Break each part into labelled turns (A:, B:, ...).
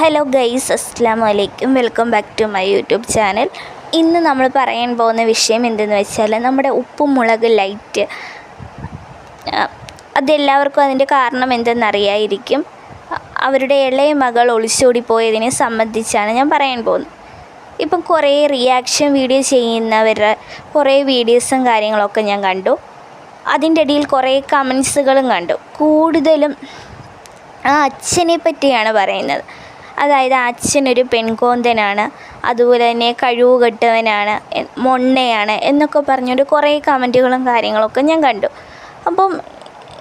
A: Hello guys അസ്സാം വലൈക്കും welcome back to my YouTube channel. ഇന്ന് നമ്മൾ പറയാൻ പോകുന്ന വിഷയം എന്തെന്ന് വെച്ചാൽ നമ്മുടെ ഉപ്പും മുളക് ലൈറ്റ് അതെല്ലാവർക്കും അതിന്റെ കാരണം എന്തെന്നറിയായിരിക്കും. അവരുടെ ഇളയ മകൾ ഒളിച്ചോടി പോയതിനെ സംബന്ധിച്ചാണ് ഞാൻ പറയാൻ പോകുന്നത്. ഇപ്പം കുറേ റിയാക്ഷൻ വീഡിയോ ചെയ്യുന്നവരുടെ കുറേ വീഡിയോസും കാര്യങ്ങളൊക്കെ ഞാൻ കണ്ടു. അതിന്റെ ഇടയിൽ കുറേ കമൻസുകളും കണ്ടു. കൂടുതലും ആ അച്ഛനെ പറ്റിയാണ് പറയുന്നത്. അതായത് അച്ഛനൊരു പെൺകോന്തനാണ് അതുപോലെ തന്നെ കഴിവ് കെട്ടവനാണ് മൊണ്ണയാണ് എന്നൊക്കെ പറഞ്ഞൊരു കുറേ കമന്റുകളും കാര്യങ്ങളൊക്കെ ഞാൻ കണ്ടു. അപ്പം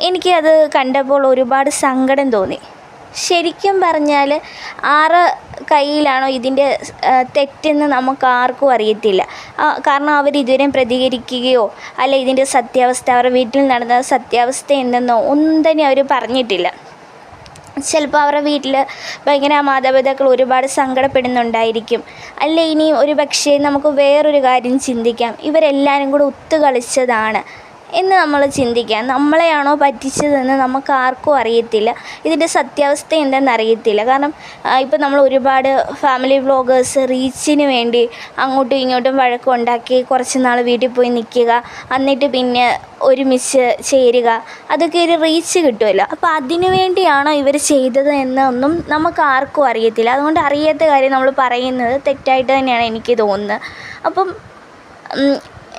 A: എനിക്കത് കണ്ടപ്പോൾ ഒരുപാട് സങ്കടം തോന്നി. ശരിക്കും പറഞ്ഞാൽ ആറ് കയ്യിലാണോ ഇതിന്റെ തെറ്റെന്ന് നമുക്ക് ആർക്കും അറിയത്തില്ല കാരണം അവർ ഇതുവരെയും പ്രതികരിക്കുകയോ അല്ല ഇതിന്റെ സത്യാവസ്ഥ അവരുടെ വീട്ടിൽ നടന്ന സത്യാവസ്ഥ എന്തെന്നോ ഒന്നും തന്നെ അവർ പറഞ്ഞിട്ടില്ല. ചിലപ്പോൾ അവരുടെ വീട്ടിൽ ഭയങ്കര മാതാപിതാക്കൾ ഒരുപാട് സങ്കടപ്പെടുന്നുണ്ടായിരിക്കും. അല്ല? ഇനിയും ഒരു പക്ഷേ നമുക്ക് വേറൊരു കാര്യം ചിന്തിക്കാം. ഇവരെല്ലാവരും കൂടെ ഒത്തു കളിച്ചതാണ് എന്ന് നമ്മൾ ചിന്തിക്കാം. നമ്മളെയാണോ പറ്റിച്ചതെന്ന് നമുക്ക് ആർക്കും അറിയത്തില്ല. ഇതിന്റെ സത്യാവസ്ഥ എന്താണെന്ന് അറിയത്തില്ല. കാരണം ഇപ്പം നമ്മൾ ഒരുപാട് ഫാമിലി വ്ളോഗേഴ്സ് റീച്ചിന് വേണ്ടി അങ്ങോട്ടും ഇങ്ങോട്ടും വഴക്കുണ്ടാക്കി കുറച്ച് നാൾ വീട്ടിൽ പോയി നിൽക്കുക എന്നിട്ട് പിന്നെ ഒരുമിച്ച് ചേരുക അതൊക്കെ ഒരു റീച്ച് കിട്ടുമല്ലോ. അപ്പോൾ അതിനു വേണ്ടിയാണോ ഇവർ ചെയ്തത് എന്നൊന്നും നമുക്ക് ആർക്കും അറിയത്തില്ല. അതുകൊണ്ട് അറിയാത്ത കാര്യം നമ്മൾ പറയുന്നത് തെറ്റായിട്ട് തന്നെയാണ് എനിക്ക് തോന്നുന്നത്. അപ്പം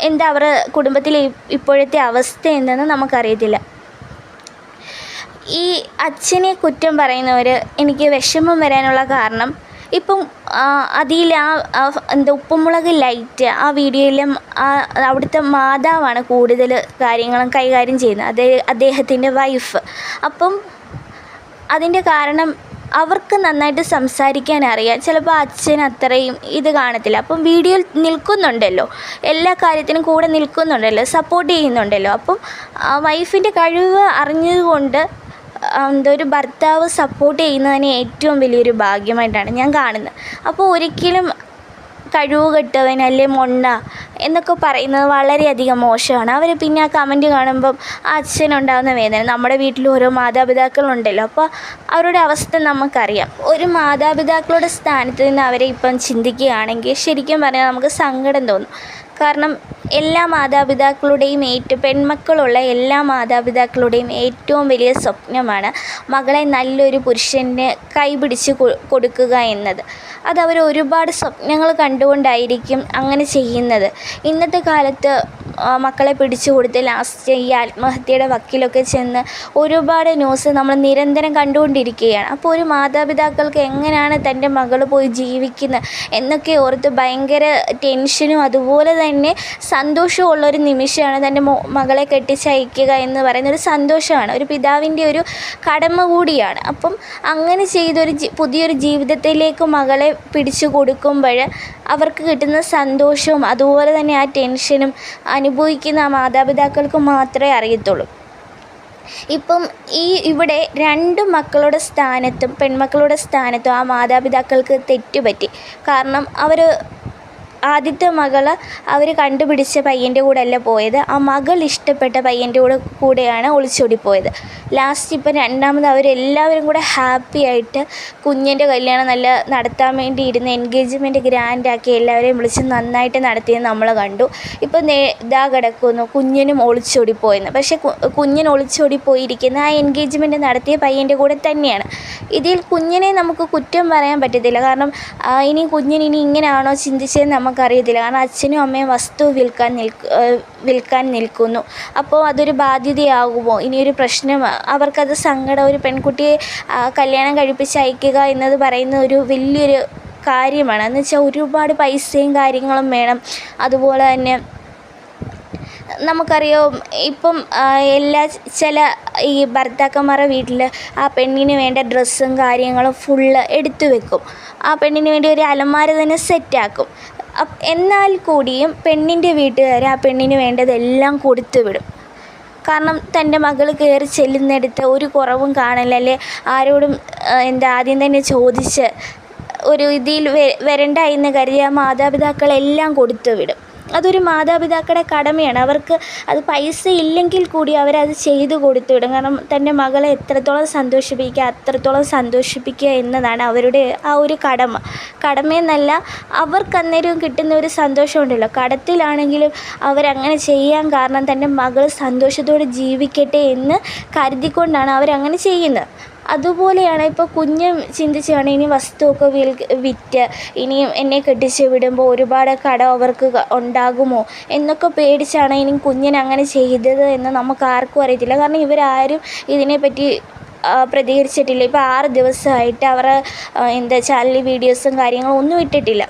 A: എന്താ അവരുടെ കുടുംബത്തിലെ ഇപ്പോഴത്തെ അവസ്ഥ എന്തെന്ന് നമുക്കറിയത്തില്ല. ഈ അച്ഛനെ കുറ്റം പറയുന്നവർ എനിക്ക് വിഷമം വരാനുള്ള കാരണം ഇപ്പം അതിൽ ആ എന്താ ഉപ്പുമുളക് ലൈറ്റ് ആ വീഡിയോയിലും ആ അവിടുത്തെ മാതാവാണ് കൂടുതൽ കാര്യങ്ങളും കൈകാര്യം ചെയ്യുന്നത്. അതേ അദ്ദേഹത്തിന്റെ വൈഫ് അപ്പം അതിന്റെ കാരണം അവർക്ക് നന്നായിട്ട് സംസാരിക്കാൻ അറിയാം. ചിലപ്പോൾ അച്ഛൻ അത്രയും ഇത് കാണത്തില്ല. അപ്പം വീഡിയോയിൽ നിൽക്കുന്നുണ്ടല്ലോ. എല്ലാ കാര്യത്തിനും കൂടെ നിൽക്കുന്നുണ്ടല്ലോ. സപ്പോർട്ട് ചെയ്യുന്നുണ്ടല്ലോ. അപ്പം വൈഫിന്റെ കഴിവ് അറിഞ്ഞതുകൊണ്ട് ആ, എന്താ ഒരു ഭർത്താവ് സപ്പോർട്ട് ചെയ്യുന്നതിന് ഏറ്റവും വലിയൊരു ഭാഗ്യമായിട്ടാണ് ഞാൻ കാണുന്നത്. അപ്പോൾ ഒരിക്കലും കഴിവ് കെട്ടവൻ അല്ലെ മൊണ്ണ എന്നൊക്കെ പറയുന്നത് വളരെയധികം മോശമാണ്. അവർ പിന്നെ ആ കമന്റ് കാണുമ്പം അച്ഛനുണ്ടാകുന്ന വേദന. നമ്മുടെ വീട്ടിൽ ഓരോ മാതാപിതാക്കളുണ്ടല്ലോ. അപ്പോൾ അവരുടെ അവസ്ഥ നമുക്കറിയാം. ഒരു മാതാപിതാക്കളുടെ സ്ഥാനത്ത് നിന്ന് അവരെ ഇപ്പം ചിന്തിക്കുകയാണെങ്കിൽ ശരിക്കും പറഞ്ഞാൽ നമുക്ക് സങ്കടം തോന്നും. കാരണം എല്ലാ മാതാപിതാക്കളുടെയും ഏറ്റവും പെൺമക്കളുള്ള എല്ലാ മാതാപിതാക്കളുടെയും ഏറ്റവും വലിയ സ്വപ്നമാണ് മകളെ നല്ലൊരു പുരുഷന് കൈപിടിച്ച് കൊടുക്കുക എന്നത്. അത് അവർ ഒരുപാട് സ്വപ്നങ്ങൾ കണ്ടുകൊണ്ടായിരിക്കും അങ്ങനെ ചെയ്യുന്നത്. ഇന്നത്തെ കാലത്ത് മക്കളെ പിടിച്ചു കൊടുത്ത് ലാസ്റ്റ് ഈ ആത്മഹത്യയുടെ വക്കിലൊക്കെ ചെന്ന് ഒരുപാട് ന്യൂസ് നമ്മൾ നിരന്തരം കണ്ടുകൊണ്ടിരിക്കുകയാണ്. അപ്പോൾ ഒരു മാതാപിതാക്കൾക്ക് എങ്ങനെയാണ് തന്റെ മകൾ പോയി ജീവിക്കുന്നത് എന്നൊക്കെ ഓർത്ത് ഭയങ്കര ടെൻഷനും അതുപോലെ തന്നെ സന്തോഷവും ഒരു നിമിഷമാണ് തന്റെ മോ മകളെ കെട്ടിച്ചയക്കുക എന്ന് പറയുന്ന ഒരു സന്തോഷമാണ്. ഒരു പിതാവിന്റെ ഒരു കടമ കൂടിയാണ്. അപ്പം അങ്ങനെ ചെയ്തൊരു പുതിയൊരു ജീവിതത്തിലേക്ക് മകളെ പിടിച്ചു കൊടുക്കുമ്പോൾ അവർക്ക് കിട്ടുന്ന സന്തോഷവും അതുപോലെ തന്നെ ആ ടെൻഷനും അനുഭവിക്കുന്ന ആ മാതാപിതാക്കൾക്ക് മാത്രമേ അറിയത്തുള്ളൂ. ഇപ്പം ഈ ഇവിടെ രണ്ട് മക്കളുടെ സ്ഥാനത്തും പെൺമക്കളുടെ സ്ഥാനത്തും ആ മാതാപിതാക്കൾക്ക് തെറ്റുപറ്റി. കാരണം അവർ ആദ്യത്തെ മകൾ അവർ കണ്ടുപിടിച്ച പയ്യന്റെ കൂടെ അല്ല പോയത്. ആ മകൾ ഇഷ്ടപ്പെട്ട പയ്യന്റെ കൂടെ കൂടെയാണ് ഒളിച്ചോടി പോയത് ലാസ്റ്റ് ഇപ്പം രണ്ടാമത് അവരെല്ലാവരും കൂടെ ഹാപ്പി ആയിട്ട് കുഞ്ഞിന്റെ കല്യാണം നല്ല നടത്താൻ വേണ്ടി ഇരുന്ന് എൻഗേജ്മെന്റ് ഗ്രാൻഡാക്കി എല്ലാവരെയും വിളിച്ച് നന്നായിട്ട് നടത്തിയത് നമ്മൾ കണ്ടു. ഇപ്പം ഇതാ കിടക്കുന്നു. കുഞ്ഞിനും ഒളിച്ചോടി പോയെന്ന് പക്ഷേ കുഞ്ഞൻ ഒളിച്ചോടി പോയിരിക്കുന്ന ആ എൻഗേജ്മെന്റ് നടത്തിയ പയ്യന്റെ കൂടെ തന്നെയാണ്. ഇതിൽ കുഞ്ഞിനെ നമുക്ക് കുറ്റം പറയാൻ പറ്റത്തില്ല. കാരണം ഇനി കുഞ്ഞിന് ഇനി ഇങ്ങനെയാണോ ചിന്തിച്ചതെന്ന് നമുക്കറിയത്തില്ല. കാരണം അച്ഛനും അമ്മയും വസ്തു വിൽക്കാൻ നിൽക്ക് വിൽക്കാൻ നിൽക്കുന്നു. അപ്പോൾ അതൊരു ബാധ്യതയാകുമോ? ഇനിയൊരു പ്രശ്നം അവർക്കത് സങ്കടം ഒരു പെൺകുട്ടിയെ കല്യാണം കഴിപ്പിച്ച് അയക്കുക എന്നത് പറയുന്ന ഒരു വലിയൊരു കാര്യമാണ്. എന്ന് വെച്ചാൽ ഒരുപാട് പൈസയും കാര്യങ്ങളും വേണം. അതുപോലെ തന്നെ നമുക്കറിയാം ഇപ്പം എല്ലാ ചില ഈ ഭർത്താക്കന്മാരുടെ വീട്ടിൽ ആ പെണ്ണിന് വേണ്ട ഡ്രസ്സും കാര്യങ്ങളും ഫുള്ള് എടുത്തു വെക്കും. ആ പെണ്ണിന് വേണ്ടി ഒരു അലമാര തന്നെ സെറ്റാക്കും എന്നാൽ കൂടിയും പെണ്ണിന്റെ വീട്ടുകാർ ആ പെണ്ണിന് വേണ്ടതെല്ലാം കൊടുത്തു വിടും. കാരണം തന്റെ മകൾ കയറി ചെല്ലുന്നിടത്ത് ഒരു കുറവും കാണില്ല. അല്ലെ ആരോടും എന്താ ആദ്യം തന്നെ ചോദിച്ച് ഒരു ഇതിൽ വരണ്ട എന്ന് കരുതിയ മാതാപിതാക്കളെല്ലാം കൊടുത്തു വിടും. അതൊരു മാതാപിതാക്കളുടെ കടമയാണ്. അവർക്ക് അത് പൈസ ഇല്ലെങ്കിൽ കൂടി അവരത് ചെയ്തു കൊടുത്തു വിടും. കാരണം തന്റെ മകളെ എത്രത്തോളം സന്തോഷിപ്പിക്കുക അത്രത്തോളം സന്തോഷിപ്പിക്കുക എന്നതാണ് അവരുടെ ആ ഒരു കടമ. കടമയെന്നല്ല അവർക്ക് അന്നേരം കിട്ടുന്ന ഒരു സന്തോഷമുണ്ടല്ലോ കടത്തിലാണെങ്കിലും അവരങ്ങനെ ചെയ്യാൻ കാരണം തന്റെ മകൾ സന്തോഷത്തോടെ ജീവിക്കട്ടെ എന്ന് കരുതിക്കൊണ്ടാണ് അവരങ്ങനെ ചെയ്യുന്നത്. അതുപോലെയാണ് ഇപ്പോൾ കുഞ്ഞ് ചിന്തിച്ചാണ് ഇനി വസ്തുവൊക്കെ വിൽ വിറ്റ് ഇനിയും എന്നെ കെട്ടിച്ച് വിടുമ്പോൾ ഒരുപാട് കട അവർക്ക് ഉണ്ടാകുമോ എന്നൊക്കെ പേടിച്ചാണ് ഇനി കുഞ്ഞിനങ്ങനെ ചെയ്തത് എന്ന് നമുക്ക് ആർക്കും അറിയത്തില്ല. കാരണം ഇവരാരും ഇതിനെപ്പറ്റി പ്രതികരിച്ചിട്ടില്ല. ഇപ്പോൾ ആറ് ദിവസമായിട്ട് അവർ എന്താ ചാനലിൽ വീഡിയോസും കാര്യങ്ങളും ഒന്നും ഇട്ടിട്ടില്ല.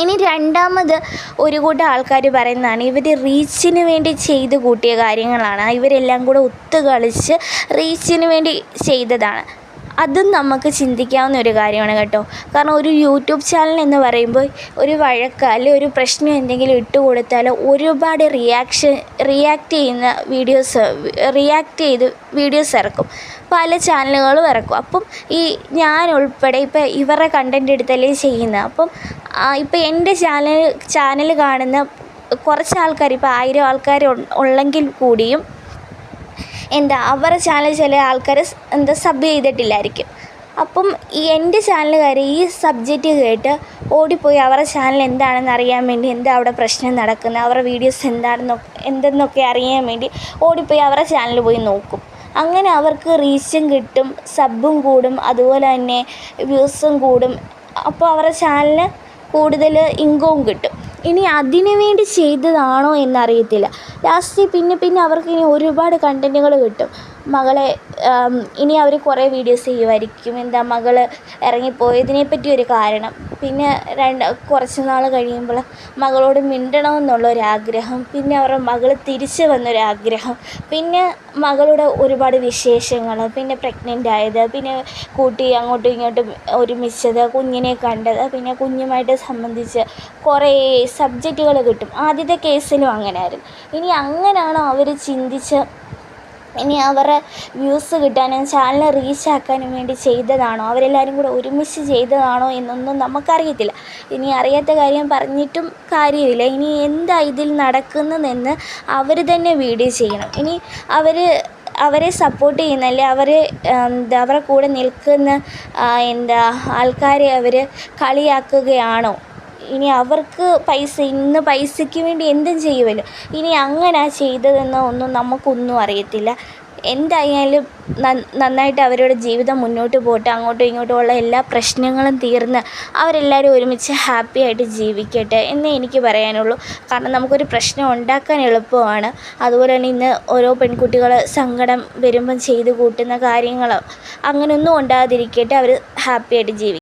A: ഇനി രണ്ടാമത് ഒരു കൂട്ടം ആൾക്കാർ പറയുന്നതാണ് ഇവർ റീച്ചിന് വേണ്ടി ചെയ്ത് കൂട്ടിയ കാര്യങ്ങളാണ്. ഇവരെല്ലാം കൂടെ ഒത്തു കളിച്ച് റീച്ചിന് വേണ്ടി ചെയ്തതാണ്. അതും നമുക്ക് ചിന്തിക്കാവുന്ന ഒരു കാര്യമാണ് കേട്ടോ. കാരണം ഒരു യൂട്യൂബ് ചാനൽ എന്ന് പറയുമ്പോൾ ഒരു വഴക്ക് അല്ലെങ്കിൽ ഒരു പ്രശ്നം എന്തെങ്കിലും ഇട്ട് കൊടുത്താൽ ഒരുപാട് റിയാക്ഷൻ റിയാക്റ്റ് ചെയ്യുന്ന വീഡിയോസ് റിയാക്റ്റ് ചെയ്ത് വീഡിയോസ് ഇറക്കും. പല ചാനലുകളും ഇറക്കും. അപ്പം ഈ ഞാൻ ഉൾപ്പെടെ ഇപ്പം ഇവരുടെ കണ്ടന്റ് എടുത്തല്ലേ ചെയ്യുന്നത്. അപ്പം ഇപ്പം എന്റെ ചാനൽ ചാനൽ കാണുന്ന കുറച്ച് ആൾക്കാർ ഇപ്പോൾ ആയിരം ആൾക്കാർ ഉള്ളെങ്കിൽ കൂടിയും എന്താ അവരുടെ ചാനൽ ചില ആൾക്കാർ എന്താ സബ് ചെയ്തിട്ടില്ലായിരിക്കും. അപ്പം ഈ എന്റെ ചാനലുകാർ ഈ സബ്ജക്റ്റ് കേട്ട് ഓടിപ്പോയി അവരുടെ ചാനൽ എന്താണെന്ന് അറിയാൻ വേണ്ടി എന്താ അവിടെ പ്രശ്നം നടക്കുന്നത് അവരുടെ വീഡിയോസ് എന്താണെന്നോ എന്തെന്നൊക്കെ അറിയാൻ വേണ്ടി ഓടിപ്പോയി അവരുടെ ചാനൽ പോയി നോക്കും. അങ്ങനെ അവർക്ക് റീച്ചും കിട്ടും സബും കൂടും അതുപോലെ തന്നെ വ്യൂസും കൂടും. അപ്പോൾ അവരുടെ ചാനലിന് കൂടുതൽ ഇൻകവും കിട്ടും. ഇനി അതിനു വേണ്ടി ചെയ്തതാണോ എന്നറിയത്തില്ല. ലാസ്റ്റ് പിന്നെ പിന്നെ അവർക്ക് ഇനി ഒരുപാട് കണ്ടന്റുകൾ കിട്ടും. മകളെ ഇനി അവർ കുറേ വീഡിയോസ് ചെയ്യുമായിരിക്കും. എന്താ മകൾ ഇറങ്ങിപ്പോയതിനെ പറ്റി ഒരു കാരണം. പിന്നെ രണ്ട് കുറച്ച് നാൾ കഴിയുമ്പോൾ മകളോട് മിണ്ടണമെന്നുള്ള ഒരാഗ്രഹം പിന്നെ അവരുടെ മകൾ തിരിച്ച് വന്നൊരാഗ്രഹം. പിന്നെ മകളുടെ ഒരുപാട് വിശേഷങ്ങൾ പിന്നെ പ്രഗ്നന്റ് ആയത്. പിന്നെ കൂട്ടി അങ്ങോട്ടും ഇങ്ങോട്ടും ഒരുമിച്ചത്. കുഞ്ഞിനെ കണ്ടത്. പിന്നെ കുഞ്ഞുമായിട്ട് സംബന്ധിച്ച് കുറേ സബ്ജക്റ്റുകൾ കിട്ടും. ആദ്യത്തെ കേസിലും അങ്ങനെയായിരുന്നു ഇനി അങ്ങനെയാണോ അവർ ചിന്തിച്ച് ഇനി അവരുടെ വ്യൂസ് കിട്ടാനും ചാനൽ റീച്ച് ആക്കാനും വേണ്ടി ചെയ്തതാണോ? അവരെല്ലാവരും കൂടെ ഒരുമിച്ച് ചെയ്തതാണോ എന്നൊന്നും നമുക്കറിയത്തില്ല. ഇനി അറിയാത്ത കാര്യം പറഞ്ഞിട്ടും കാര്യമില്ല. ഇനി എന്താ ഇതിൽ നടക്കുന്നതെന്ന് അവർ തന്നെ വീഡിയോ ചെയ്യണം. ഇനി അവർ അവരെ സപ്പോർട്ട് ചെയ്യുന്ന അല്ലെ അവരെ എന്താ അവരുടെ കൂടെ നിൽക്കുന്ന എന്താ ആൾക്കാരെ അവർ കളിയാക്കുകയാണോ? ഇനി അവർക്ക് പൈസ ഇന്ന് പൈസയ്ക്ക് വേണ്ടി എന്തും ചെയ്യുമല്ലോ. ഇനി അങ്ങനെ ചെയ്തതെന്നോ ഒന്നും നമുക്കൊന്നും അറിയത്തില്ല. എന്തായാലും നന്നായിട്ട് അവരുടെ ജീവിതം മുന്നോട്ട് പോട്ടെ അങ്ങോട്ടും ഇങ്ങോട്ടും ഉള്ള എല്ലാ പ്രശ്നങ്ങളും തീർന്ന് അവരെല്ലാവരും ഒരുമിച്ച് ഹാപ്പി ആയിട്ട് ജീവിക്കട്ടെ എന്നേ എനിക്ക് പറയാനുള്ളൂ. കാരണം നമുക്കൊരു പ്രശ്നം ഉണ്ടാക്കാൻ എളുപ്പമാണ്. അതുപോലെ തന്നെ ഇന്ന് ഓരോ പെൺകുട്ടികൾ സങ്കടം വരുമ്പം ചെയ്ത് കൂട്ടുന്ന കാര്യങ്ങൾ അങ്ങനെയൊന്നും ഉണ്ടാകാതിരിക്കട്ടെ അവർ ഹാപ്പി ആയിട്ട് ജീവിക്കും